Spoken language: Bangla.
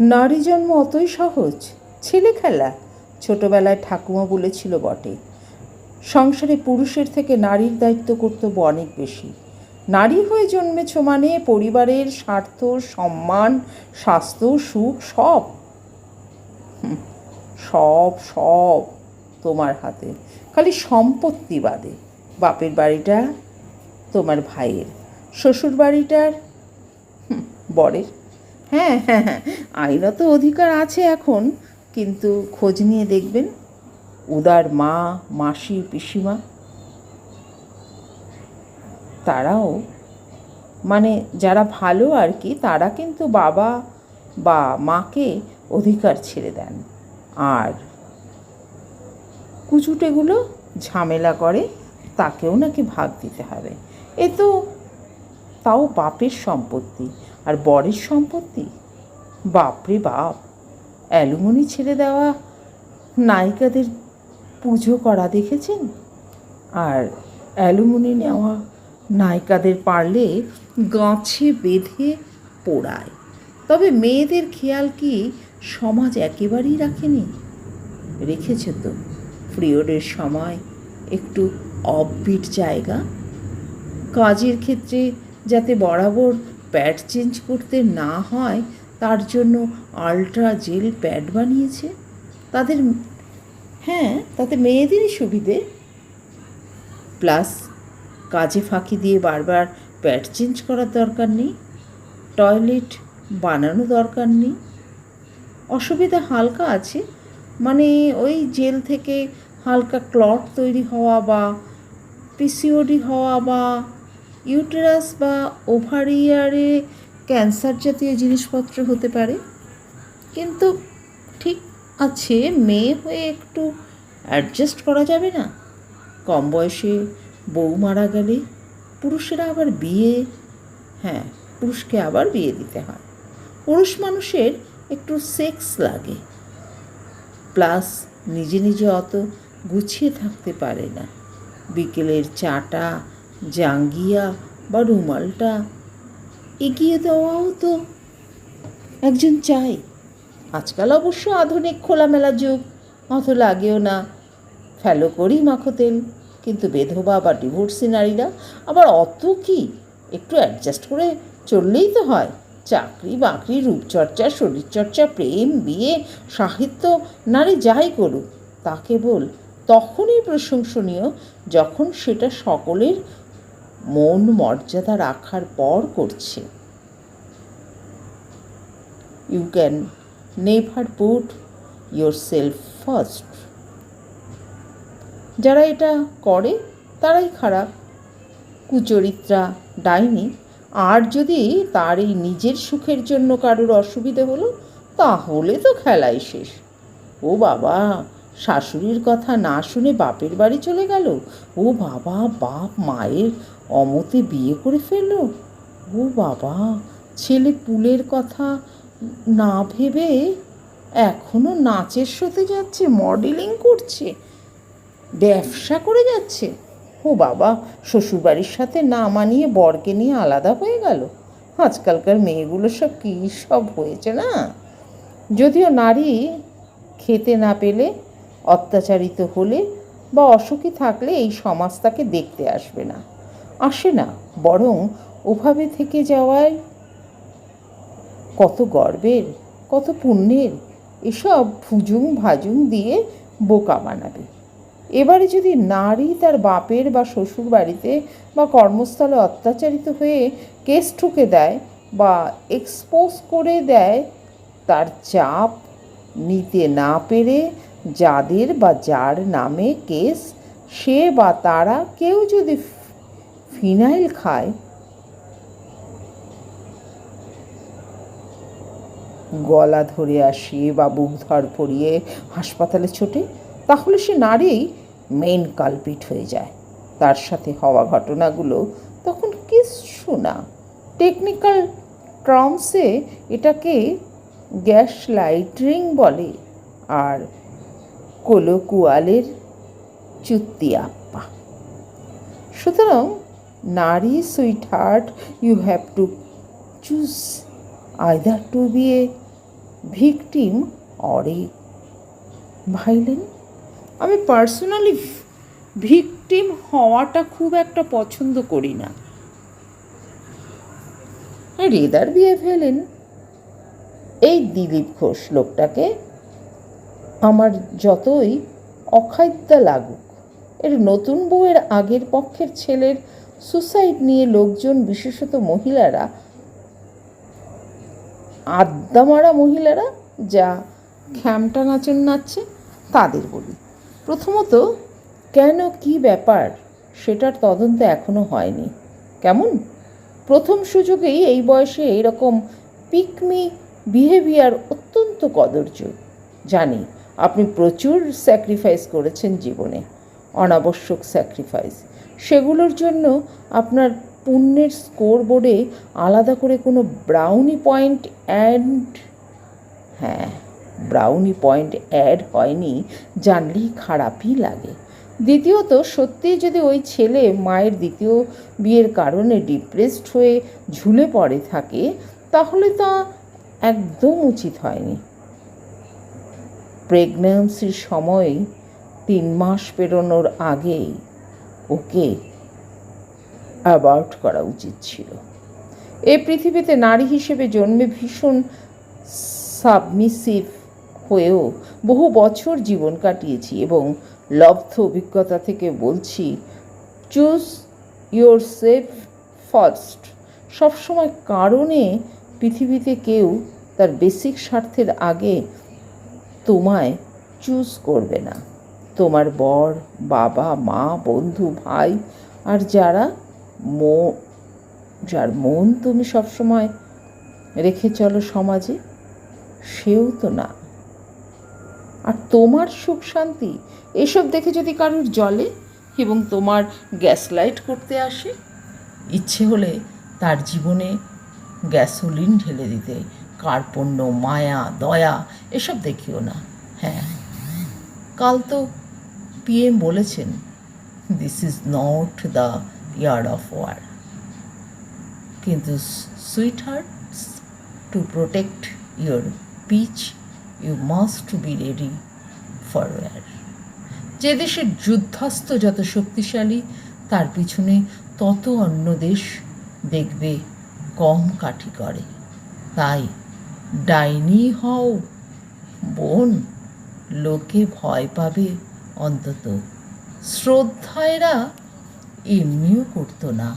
নারী জন্ম অতই সহজ। ছেলে খেলা, ছোটবেলায় ঠাকুমা বলেছিল বটে। সংসারে পুরুষের থেকে নারীর দায়িত্ব কর্তব্য অনেক বেশি। নারী হয়ে জন্মেছ মানে পরিবারের স্বার্থ, সম্মান, স্বাস্থ্য, সুখ, সব। সব সব তোমার হাতে। খালি সম্পত্তি বাদে। বাপের বাড়িটা তোমার ভাইয়ের। শ্বশুর বাড়িটার বরের। হ্যাঁ হ্যাঁ হ্যাঁ। আইনত অধিকার আছে এখন, কিন্তু খোঁজ নিয়ে দেখবেন উদার মা, মাসি, পিসিমা। তারাও মানে যারা ভালো আর কি, তারা কিন্তু বাবা বা মাকে অধিকার ছেড়ে দেন। আর কুচুটেগুলো ঝামেলা করে, তাকেও নাকি ভাগ দিতে হবে। এ তো তাও বাপের সম্পত্তি। আর বরের সম্পত্তি? বাপরে বাপ, অ্যালুমনি ছেড়ে দেওয়া নায়িকাদের পুজো করা দেখেছেন? আর অ্যালুমিনি নেওয়া নায়িকাদের পারলে গাছে বেঁধে পোড়ায়। তবে মেয়েদের খেয়াল কি সমাজ একেবারেই রাখেনি? রেখেছে তো পিরিয়ডের সময় একটু অফবিট জায়গা। কাজের ক্ষেত্রে যাতে বরাবর প্যাড চেঞ্জ করতে না হয়, তার জন্য আলট্রা জেল প্যাড বানিয়েছে। তাদের হ্যাঁ তাতে মেয়েদেরই সুবিধে প্লাস কাজে ফাঁকি দিয়ে বারবার প্যাড চেঞ্জ করার দরকার নেই টয়লেট বানানো দরকার নেই। অসুবিধা হালকা আছে মানে ওই জেল থেকে হালকা ক্লট তৈরি হওয়া বা পিসিওডি হওয়া বা ইউটেরাস বা ওভারিয়ারে ক্যান্সার জাতীয় জিনিসপত্র হতে পারে। কিন্তু ঠিক আছে, মেয়ে হয়ে একটু অ্যাডজাস্ট করা যাবে না। কম বয়সে বউ মারা গেলে পুরুষেরা আবার বিয়ে হ্যাঁ পুরুষকে আবার বিয়ে দিতে হয়। পুরুষ মানুষের একটু সেক্স লাগে। প্লাস নিজে নিজে অত গুছিয়ে থাকতে পারে না। বিকেলের চাটা জাঙ্গিয়া বা রুমালটা এগিয়ে দেওয়াও তো একজন চাই। আজকাল অবশ্য আধুনিক খোলামেলা যুগ অত লাগেও না। ফেলো করি মাখো তেল, কিন্তু বেধবা বা ডিভোর্সি নারীরা আবার অত কি? একটু অ্যাডজাস্ট করে চললেই তো হয়। চাকরি বাকরি, রূপচর্চা, শরীরচর্চা, প্রেম, বিয়ে, সাহিত্য, নারী যাই করুক তা কেবল তখনই প্রশংসনীয় যখন সেটা সকলের মন মর্যাদা রাখার পর করছে। You can never put yourself first যারা এটা করে, তারাই খারাপ। কুচরিত্রা ডাইনি, আর যদি তার এই নিজের সুখের জন্য কারোর অসুবিধে হলো, তাহলে তো খেলাই শেষ। ও বাবা, শাশুড়ির কথা না শুনে বাপের বাড়ি চলে গেল? ও বাবা, বাপ, মায়ের অমতে বিয়ে করে ফেলল? ও বাবা, ছেলে পুলের কথা না ভেবে এখনও নাচের শোতে যাচ্ছে, মডেলিং করছে, ব্যবসা করে যাচ্ছে। ও বাবা, শ্বশুরবাড়ির সাথে না মানিয়ে বরকে নিয়ে আলাদা হয়ে গেল। আজকালকার মেয়েগুলো সব কী সব হয়েছে না? যদিও নারী খেতে না পেলে, অত্যাচারিত হলে বা অসুখী থাকলে এই সমাজ তাকে দেখতে আসবে না। আসে না, বরং ওভাবে থেকে যাওয়ায় কত গর্বের, কত পুণ্যের, এসব ভুজুং ভাজুং দিয়ে বোকা বানাবে। এবারে যদি নারী তার বাপের বা শ্বশুর বাড়িতে বা কর্মস্থলে অত্যাচারিত হয়ে কেস ঠুকে দেয় বা এক্সপোজ করে দেয়, তার চাপ নিতে না পেরে যাদের বা যার নামে কেস, সে বা তারা কেউ যদি ফিনাইল খায়, গলা ধরে আসে বা বুক ধর পড়িয়ে হাসপাতালে ছোটে, তাহলে সে নারী মেন কালপিট হয়ে যায়। তার সাথে হওয়া ঘটনাগুলো তখন কিচ্ছু না। টেকনিক্যাল টার্মসে এটাকে গ্যাস লাইটরিং বলে আর কোলোকুয়ালের চুত্তি আপ্পা। সুতরাং নারী sweetheart you have to choose either to be a victim or a villain আমি পার্সোনালি ভিকটিম হওয়াটা খুব একটা পছন্দ করি না। রেদার বিয়ে ফেলেন এই দিলীপ ঘোষ লোকটাকে আমার যতই অখাদ্যা লাগুক, এর নতুন বউয়ের আগের পক্ষের ছেলের সুসাইড নিয়ে লোকজন, বিশেষত মহিলারা আড্ডা মারা মহিলারা যা খ্যামটা নাচন নাচছে, তাদের বলি। প্রথমত, কেন, কি ব্যাপার, সেটার তদন্ত এখনও হয়নি। কেমন? প্রথম সুযোগেই এই বয়সে এরকম পিকমি বিহেভিয়ার অত্যন্ত কদর্য। জানি, আপনি প্রচুর স্যাক্রিফাইস করেছেন জীবনে, অনাবশ্যক স্যাক্রিফাইস। সেগুলোর জন্য আপনার পুণ্যের স্কোর বোর্ডে আলাদা করে কোনো ব্রাউনি পয়েন্ট অ্যান্ড হ্যাঁ ব্রাউনি পয়েন্ট অ্যাড হয়নি, জানলেই খারাপই লাগে। দ্বিতীয়ত, সত্যিই যদি ওই ছেলে মায়ের দ্বিতীয় বিয়ের কারণে ডিপ্রেসড হয়ে ঝুলে পড়ে থাকে, তাহলে তা একদম উচিত হয়নি। প্রেগন্যান্সির সময় তিন মাস পেরোনোর আগেই ওকে অ্যাবাউট করা উচিত ছিল। এ পৃথিবীতে নারী হিসেবে জন্মে ভীষণ সাবমিসিভ হয়েও বহু বছর জীবন কাটিয়েছি এবং লব্ধ অভিজ্ঞতা থেকে বলছি চুজ ইয়োর সেফ ফার্স্ট সবসময় কারণে পৃথিবীতে কেউ তার বেসিক স্বার্থের আগে তোমায় চুজ করবে না। তোমার বর, বাবা, মা, বন্ধু, ভাই, আর যারা মো, যার মন তুমি সবসময় রেখে চলো সমাজে, সেও তো না। আর তোমার সুখ শান্তি, এসব দেখে যদি কারোর জলে এবং তোমার গ্যাস লাইট করতে আসে, ইচ্ছে হলে তার জীবনে গ্যাসোলিন ঢেলে দিতে, কার্পণ্য, মায়া, দয়া, এসব দেখিও না। হ্যাঁ কাল তো পিএম বলেছেন this is not the era of war কিন্তু sweethearts to protect your peace you must be ready for war যে দেশের যুদ্ধাস্ত যত শক্তিশালী, তার পিছনে তত অন্য দেশ দেখবে কম কাঠি করে। তাই ডাইনি হও, বোন, লোকে ভয় পাবে। অন্তত শ্রদ্ধায়রা এমনিও করতো না।